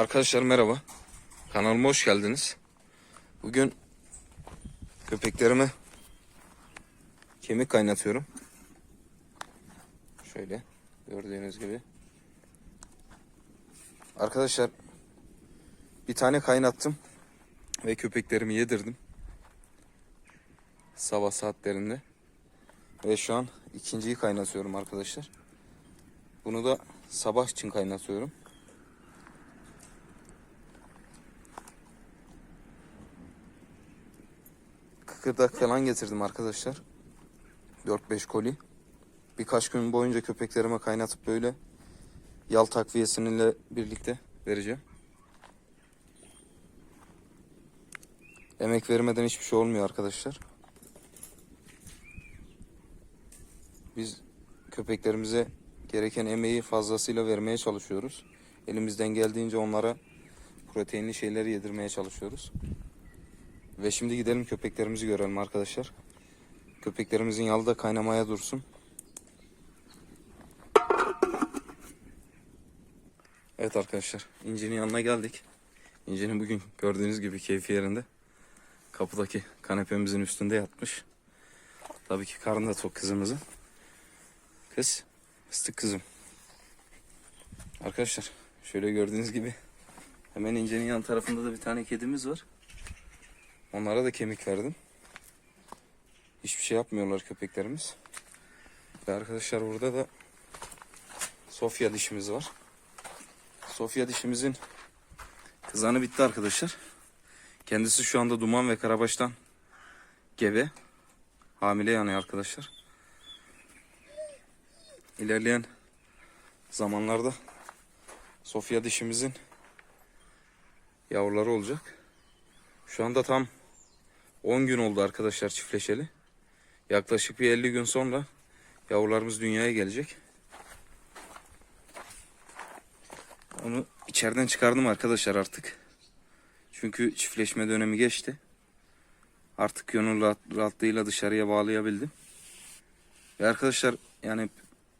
Arkadaşlar merhaba. Kanalıma hoş geldiniz. Bugün köpeklerime kemik kaynatıyorum. Şöyle gördüğünüz gibi. Arkadaşlar bir tane kaynattım ve köpeklerimi yedirdim. Sabah saatlerinde. Ve şu an ikinciyi kaynatıyorum arkadaşlar. Bunu da sabah için kaynatıyorum. Kıkırdak falan getirdim arkadaşlar. 4-5 koli. Birkaç gün boyunca köpeklerime kaynatıp böyle yal takviyesininle birlikte vereceğim. Emek vermeden hiçbir şey olmuyor arkadaşlar. Biz köpeklerimize gereken emeği fazlasıyla vermeye çalışıyoruz. Elimizden geldiğince onlara proteinli şeyleri yedirmeye çalışıyoruz. Ve şimdi gidelim köpeklerimizi görelim arkadaşlar. Köpeklerimizin yalı da kaynamaya dursun. Evet arkadaşlar İnci'nin yanına geldik. İnci'nin bugün gördüğünüz gibi keyfi yerinde. Kapıdaki kanepemizin üstünde yatmış. Tabii ki karnı da tok kızımızın. Kız, fıstık kızım. Arkadaşlar şöyle gördüğünüz gibi hemen İnci'nin yan tarafında da bir tane kedimiz var. Onlara da kemik verdim. Hiçbir şey yapmıyorlar köpeklerimiz. Ve arkadaşlar burada da Sofya dişimiz var. Sofya dişimizin kızanı bitti arkadaşlar. Kendisi şu anda duman ve karabaştan gebe. Hamile yani arkadaşlar. İlerleyen zamanlarda Sofya dişimizin yavruları olacak. Şu anda tam 10 gün oldu arkadaşlar çiftleşeli. Yaklaşık bir 50 gün sonra yavrularımız dünyaya gelecek. Onu içeriden çıkardım arkadaşlar artık. Çünkü çiftleşme dönemi geçti. Artık gönül rahat, rahatlığıyla dışarıya bağlayabildim. Ve arkadaşlar yani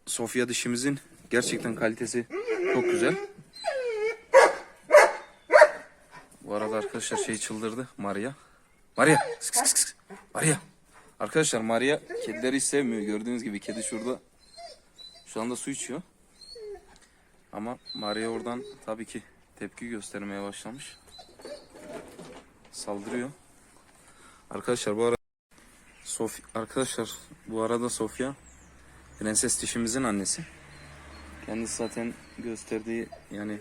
Sofya dişimizin gerçekten kalitesi çok güzel. Bu arada arkadaşlar şey çıldırdı Maria. Maria. Sık sık sık. Maria. Arkadaşlar Maria kedileri hiç sevmiyor. Gördüğünüz gibi kedi şurada. Şu anda su içiyor. Ama Maria oradan tabii ki tepki göstermeye başlamış. Saldırıyor. Arkadaşlar bu arada Sofi arkadaşlar bu arada Sofya prenses dişimizin annesi. Kendisi zaten gösterdiği yani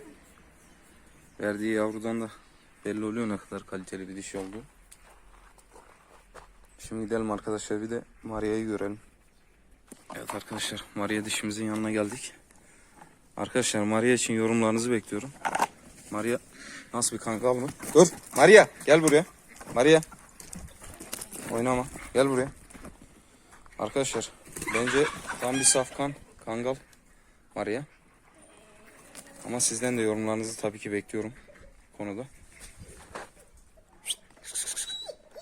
verdiği yavrudan da belli oluyor ne kadar kaliteli bir dişi oldu. Şimdi gidelim arkadaşlar bir de Maria'yı görelim. Evet arkadaşlar Maria dişimizin yanına geldik. Arkadaşlar Maria için yorumlarınızı bekliyorum. Maria nasıl bir kangal mı? Dur Maria gel buraya. Maria. Oynama. Gel buraya. Arkadaşlar bence tam bir safkan kangal Maria. Ama sizden de yorumlarınızı tabii ki bekliyorum konuda.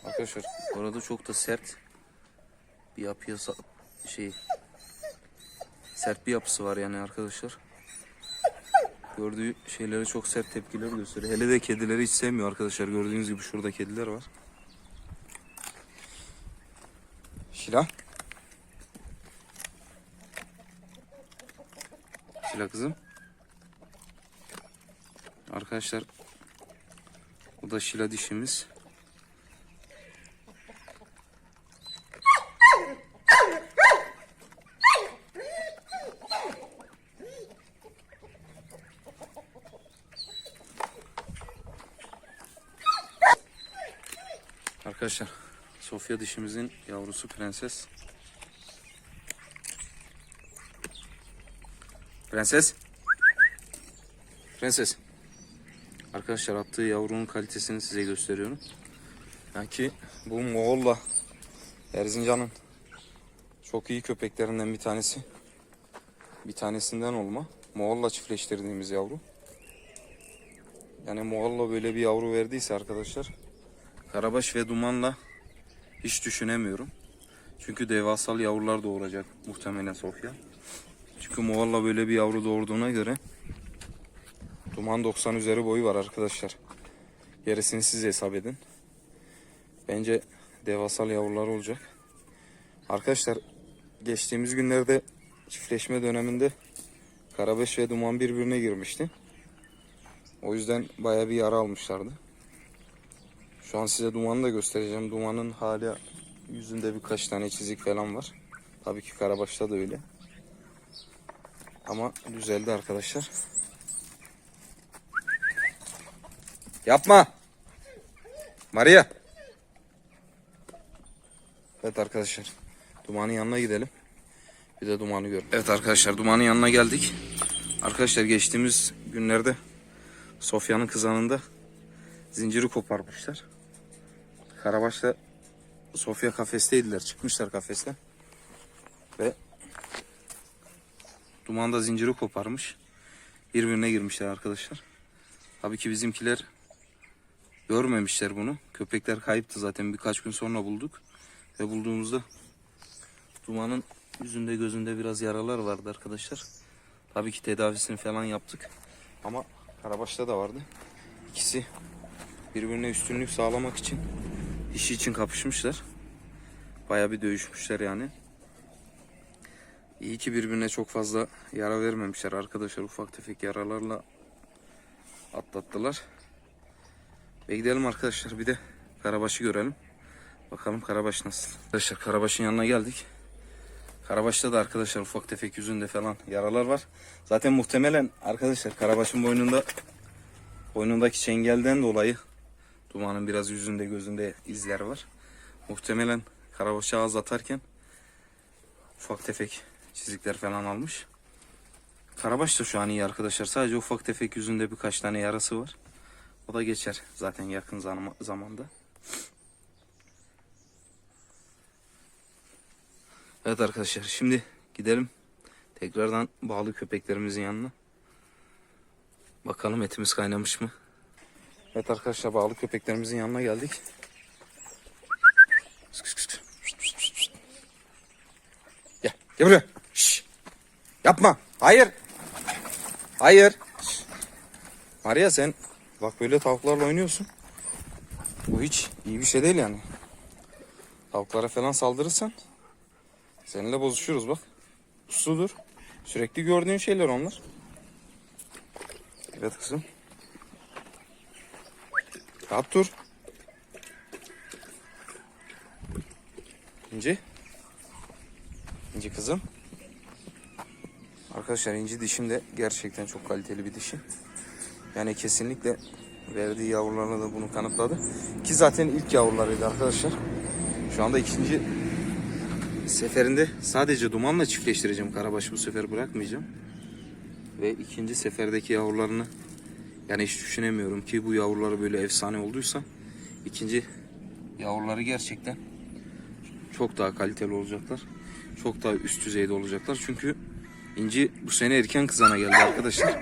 Arkadaşlar bu arada çok da sert bir yapıya şey sert bir yapısı var yani arkadaşlar. Gördüğü şeylere çok sert tepkiler gösteriyor. Hele de kedileri hiç sevmiyor arkadaşlar. Gördüğünüz gibi şurada kediler var. Şila. Şila kızım. Arkadaşlar bu da Şila dişimiz. Arkadaşlar Sofya dişimizin yavrusu prenses. Prenses. Prenses. Arkadaşlar attığı yavrunun kalitesini size gösteriyorum. Yani ki bu Moğol'la Erzincan'ın çok iyi köpeklerinden bir tanesi. Bir tanesinden olma. Moğol'la çiftleştirdiğimiz yavru. Yani Moğol'la böyle bir yavru verdiyse arkadaşlar Karabaş ve Duman'la hiç düşünemiyorum. Çünkü devasal yavrular doğuracak muhtemelen Sofya. Çünkü Moğol'la böyle bir yavru doğurduğuna göre Duman 90 üzeri boyu var arkadaşlar. Gerisini siz hesap edin. Bence devasal yavrular olacak. Arkadaşlar geçtiğimiz günlerde çiftleşme döneminde Karabeş ve Duman birbirine girmişti. O yüzden baya bir yara almışlardı. Şu an size dumanı da göstereceğim. Dumanın hala yüzünde birkaç tane çizik falan var. Tabii ki Karabaş'ta da öyle. Ama düzeldi arkadaşlar. Yapma. Maria. Evet arkadaşlar. Dumanın yanına gidelim. Bir de dumanı gör. Evet arkadaşlar dumanın yanına geldik. Arkadaşlar geçtiğimiz günlerde Sofya'nın kızanında zinciri koparmışlar. Karabaş'ta Sofya kafesteydiler. Çıkmışlar kafesten. Ve Duman da zinciri koparmış. Birbirine girmişler arkadaşlar. Tabii ki bizimkiler görmemişler bunu. Köpekler kayıptı zaten birkaç gün sonra bulduk. Ve bulduğumuzda Duman'ın yüzünde gözünde biraz yaralar vardı arkadaşlar. Tabii ki tedavisini falan yaptık. Ama Karabaş'ta da vardı. İkisi birbirine üstünlük sağlamak için dişi için kapışmışlar. Baya bir dövüşmüşler yani. İyi ki birbirine çok fazla yara vermemişler arkadaşlar. Ufak tefek yaralarla atlattılar. Ve gidelim arkadaşlar bir de Karabaş'ı görelim. Bakalım Karabaş nasıl. Arkadaşlar Karabaş'ın yanına geldik. Karabaş'ta da arkadaşlar ufak tefek yüzünde falan yaralar var. Zaten muhtemelen arkadaşlar Karabaş'ın boynunda boynundaki çengelden dolayı dumanın biraz yüzünde gözünde izler var. Muhtemelen Karabaş'ı ağız atarken ufak tefek çizikler falan almış. Karabaş da şu an iyi arkadaşlar. Sadece ufak tefek yüzünde birkaç tane yarası var. O da geçer zaten yakın zam- zamanda. Evet arkadaşlar şimdi gidelim tekrardan bağlı köpeklerimizin yanına. Bakalım etimiz kaynamış mı? Evet arkadaşlar bağlı köpeklerimizin yanına geldik. Gel, gel buraya. Şş. Yapma. Hayır. Hayır. Maria sen bak böyle tavuklarla oynuyorsun. Bu hiç iyi bir şey değil yani. Tavuklara falan saldırırsan seninle bozuşuruz bak. Usludur. Sürekli gördüğün şeyler onlar. Evet kızım. Rahat dur. İnci. İnci kızım. Arkadaşlar inci dişim de gerçekten çok kaliteli bir dişi. Yani kesinlikle verdiği yavrularla da bunu kanıtladı. Ki zaten ilk yavrularıydı arkadaşlar. Şu anda ikinci seferinde sadece dumanla çiftleştireceğim. Karabaşı bu sefer bırakmayacağım. Ve ikinci seferdeki yavrularını yani hiç düşünemiyorum ki bu yavruları böyle efsane olduysa ikinci yavruları gerçekten çok daha kaliteli olacaklar. Çok daha üst düzeyde olacaklar. Çünkü İnci bu sene erken kızana geldi arkadaşlar.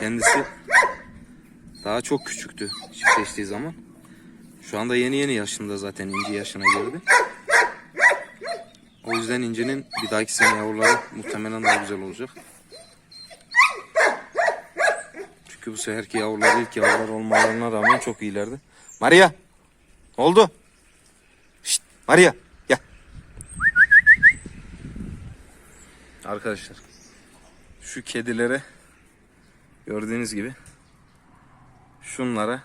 Kendisi daha çok küçüktü çiftleştiği zaman. Şu anda yeni yeni yaşında zaten İnci yaşına girdi. O yüzden İnci'nin bir dahaki sene yavruları muhtemelen daha güzel olacak. Çünkü bu seferki yavrular ilk yavrular olmalarına rağmen çok iyilerdi. Maria! Ne oldu? Şşt, Maria gel. Arkadaşlar şu kedilere gördüğünüz gibi şunlara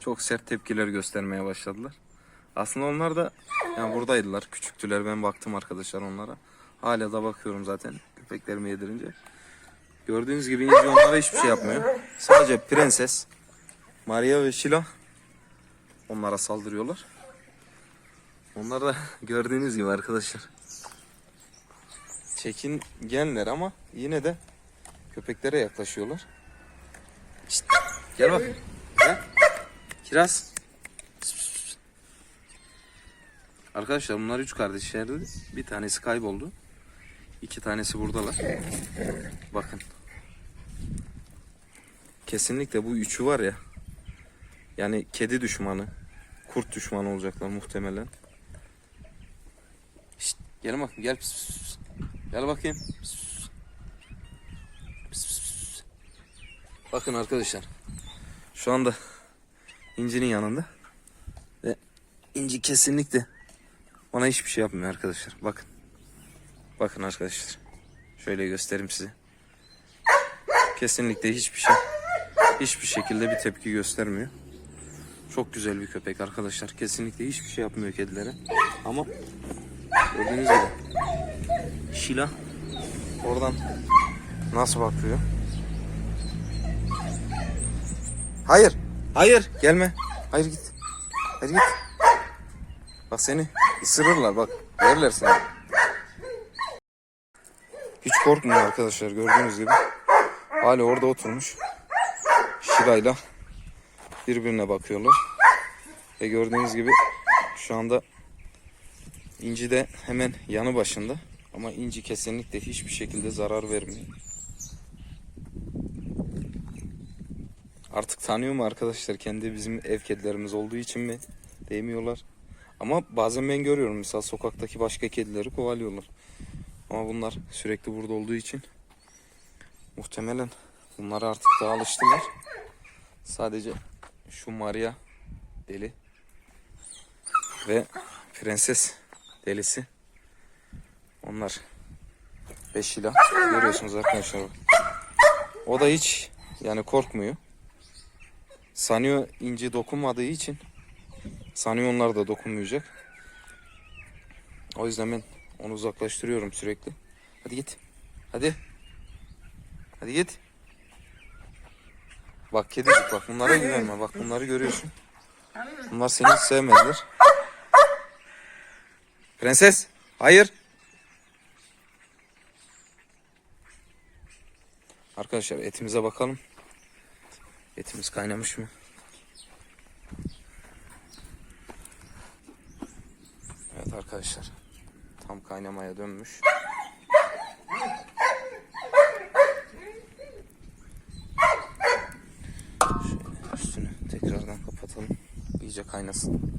çok sert tepkiler göstermeye başladılar. Aslında onlar da yani buradaydılar. Küçüktüler. Ben baktım arkadaşlar onlara. Hala da bakıyorum zaten köpeklerimi yedirince. Gördüğünüz gibi İnci onlara hiçbir şey yapmıyor. Sadece prenses, Maria ve Sheila onlara saldırıyorlar. Onlar da gördüğünüz gibi arkadaşlar. Çekingenler ama yine de köpeklere yaklaşıyorlar. Şşt, gel bak. Gel. Kiraz. Arkadaşlar bunlar üç kardeşlerdi. Bir tanesi kayboldu. İki tanesi buradalar. Bakın. Kesinlikle bu üçü var ya. Yani kedi düşmanı, kurt düşmanı olacaklar muhtemelen. Şşt, gel bakayım gel. Pis, pis, pis. Gel bakayım. Pis, pis, pis. Bakın arkadaşlar. Şu anda İnci'nin yanında. Ve İnci kesinlikle ona hiçbir şey yapmıyor arkadaşlar. Bakın. Bakın arkadaşlar. Şöyle göstereyim size. Kesinlikle hiçbir şey hiçbir şekilde bir tepki göstermiyor. Çok güzel bir köpek arkadaşlar. Kesinlikle hiçbir şey yapmıyor kedilere. Ama gördüğünüz gibi Şila oradan nasıl bakıyor? Hayır. Hayır. Gelme. Hayır git. Hayır git. Bak seni ısırırlar bak. Yerler seni. Hiç korkmuyor arkadaşlar gördüğünüz gibi. Hala orada oturmuş. Şirayla birbirine bakıyorlar. Ve gördüğünüz gibi şu anda İnci de hemen yanı başında. Ama İnci kesinlikle hiçbir şekilde zarar vermiyor. Artık tanıyor mu arkadaşlar? Kendi bizim ev kedilerimiz olduğu için mi? Değmiyorlar. Ama bazen ben görüyorum mesela sokaktaki başka kedileri kovalıyorlar. Ama bunlar sürekli burada olduğu için muhtemelen bunlara artık daha alıştılar. Sadece şu Maria deli ve prenses delisi. Onlar 5 ila görüyorsunuz arkadaşlar. O da hiç yani korkmuyor. Sanıyor ince dokunmadığı için sanıyor onlar da dokunmayacak. O yüzden ben onu uzaklaştırıyorum sürekli. Hadi git. Hadi. Hadi git. Bak kedicik bak bunlara güvenme. Bak bunları görüyorsun. Bunlar seni hiç sevmediler. Prenses. Hayır. Arkadaşlar etimize bakalım. Etimiz kaynamış mı? Evet arkadaşlar. Tam kaynamaya dönmüş. Şöyle üstünü tekrardan kapatalım. İyice kaynasın.